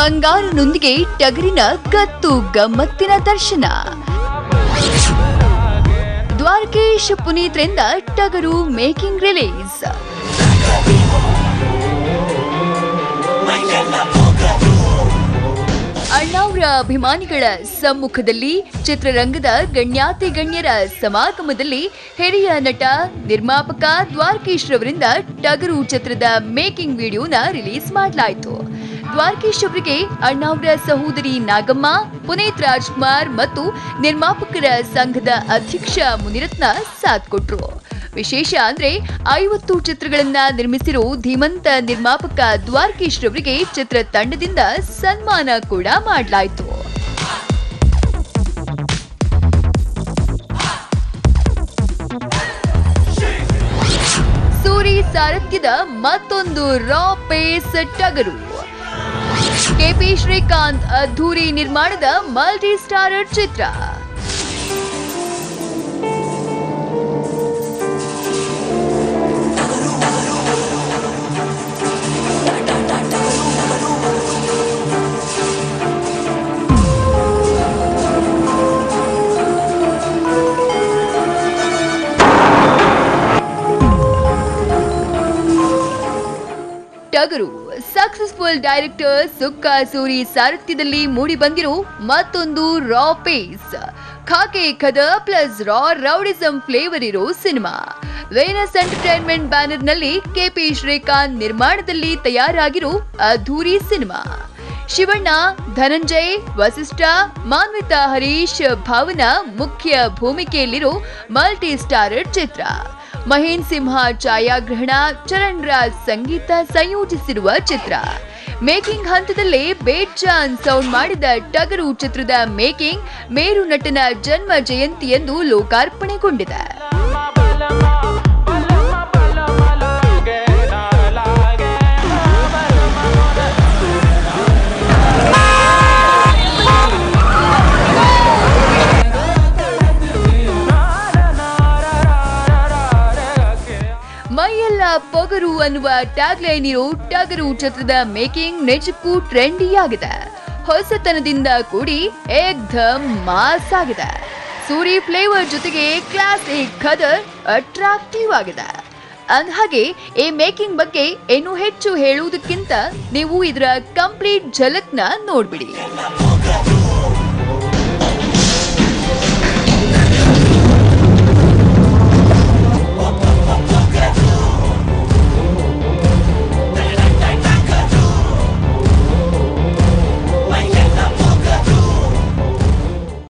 ಬಂಗಾರನೊಂದಿಗೆ ಟಗರಿನ ಕತ್ತು ಗಮ್ಮತ್ತಿನ ದರ್ಶನ. ದ್ವಾರಕೇಶ್ ಪುನೀತ್ರಿಂದ ಟಗರು ಮೇಕಿಂಗ್ ರಿಲೀಸ್. ಅಣ್ಣಾವ್ರ ಅಭಿಮಾನಿಗಳ ಸಮ್ಮುಖದಲ್ಲಿ ಚಿತ್ರರಂಗದ ಗಣ್ಯಾತಿ ಗಣ್ಯರ ಸಮಾಗಮದಲ್ಲಿ ಹಿರಿಯ ನಟ, ನಿರ್ಮಾಪಕ ದ್ವಾರಕೇಶ್ ರವರಿಂದ ಟಗರು ಚಿತ್ರದ ಮೇಕಿಂಗ್ ವಿಡಿಯೋನ ರಿಲೀಸ್ ಮಾಡಲಾಯಿತು. ದ್ವಾರಕೀಶ್ ಅವರಿಗೆ ಅಣ್ಣಾವ್ರ ಸಹೋದರಿ ನಾಗಮ್ಮ, ಪುನೀತ್ ರಾಜ್ಕುಮಾರ್ ಮತ್ತು ನಿರ್ಮಾಪಕರ ಸಂಘದ ಅಧ್ಯಕ್ಷ ಮುನಿರತ್ನ ಸಾಥ್ ಕೊಟ್ರು. ವಿಶೇಷ ಅಂದ್ರೆ ಐವತ್ತು ಚಿತ್ರಗಳನ್ನ ನಿರ್ಮಿಸಿರೋ ಧೀಮಂತ ನಿರ್ಮಾಪಕ ದ್ವಾರಕೀಶ್ ಅವರಿಗೆ ಚಿತ್ರ ತಂಡದಿಂದ ಸನ್ಮಾನ ಕೂಡ ಮಾಡಲಾಯಿತು. ಸೂರಿ ಸಾರಥ್ಯದ ಮತ್ತೊಂದು raw pace Tagaru. KP Srikanth ಅದ್ಧೂರಿ ನಿರ್ಮಾಣದ ಮಲ್ಟಿ ಸ್ಟಾರರ್ ಚಿತ್ರ. ಟಗರು. ಸಕ್ಸಸ್ಫುಲ್ ಡೈರೆಕ್ಟರ್ ಸುಕ್ಕ ಸೂರಿ ಸಾರಥ್ಯದಲ್ಲಿ ಮೂಡಿ ಬಂದಿರೋ ಮತ್ತೊಂದು ರಾ ಪೇಸ್ ಖಾಕೆ ಖದ ಪ್ಲಸ್ ರಾ ರೌಡಿಸಂ ಫ್ಲೇವರ್ ಇರೋ ಸಿನಿಮಾ ವೇನಸ್ ಎಂಟರ್ಟೈನ್ಮೆಂಟ್ ಬ್ಯಾನರ್ನಲ್ಲಿ ಕೆಪಿ ಶ್ರೀಕಾಂತ್ ನಿರ್ಮಾಣದಲ್ಲಿ ತಯಾರಾಗಿರೋ ಅಧೂರಿ ಸಿನಿಮಾ ಶಿವಣ್ಣ, ಧನಂಜಯ್, ವಸಿಷ್ಠ, ಮಾನ್ವಿತಾ, ಹರೀಶ್ ಭಾವನಾ ಮುಖ್ಯ ಭೂಮಿಕೆಯಲ್ಲಿರೋ ಮಲ್ಟಿ ಸ್ಟಾರರ್ ಚಿತ್ರ. ಮಹೇನ್ ಸಿಂಹ ಛಾಯಾಗ್ರಹಣ ಚರಣ್ ರಾಜ್ ಸಂಗೀತ ಸಂಯೋಜಿಸಿರುವ ಚಿತ್ರ. ಮೇಕಿಂಗ್ ಹಂತದಲ್ಲೇ ಬೇಜಾನ್ ಸೌಂಡ್ ಮಾಡಿದ ಟಗರು ಚಿತ್ರದ ಮೇಕಿಂಗ್ ಮೇರು ನಟನ ಜನ್ಮ ಜಯಂತಿಯಂದು ಲೋಕಾರ್ಪಣೆಗೊಂಡಿದೆ. ಪೊಗರು ಅನ್ನುವ ಟ್ಯಾಗ್ಲೈನ್ ಇರೋ ಟಗರು ಚಿತ್ರದ ಮೇಕಿಂಗ್ ನಿಜಕ್ಕೂ ಟ್ರೆಂಡಿ ಆಗಿದೆ. ಹೊಸತನದಿಂದ ಕೂಡಿ ಏಕ್ದಮ್ ಮಾಸ್ ಆಗಿದೆ. ಸೂರಿ ಫ್ಲೇವರ್ ಜೊತೆಗೆ ಕ್ಲಾಸಿಕ್ ಕದರ್ ಅಟ್ರಾಕ್ಟಿವ್ ಆಗಿದೆ. ಅಂದಹಾಗೆ ಈ ಮೇಕಿಂಗ್ ಬಗ್ಗೆ ಇನ್ನೂ ಹೆಚ್ಚು ಹೇಳುವುದಕ್ಕಿಂತ ನೀವು ಇದರ ಕಂಪ್ಲೀಟ್ ಝಲಕ್ನ ನೋಡ್ಬಿಡಿ.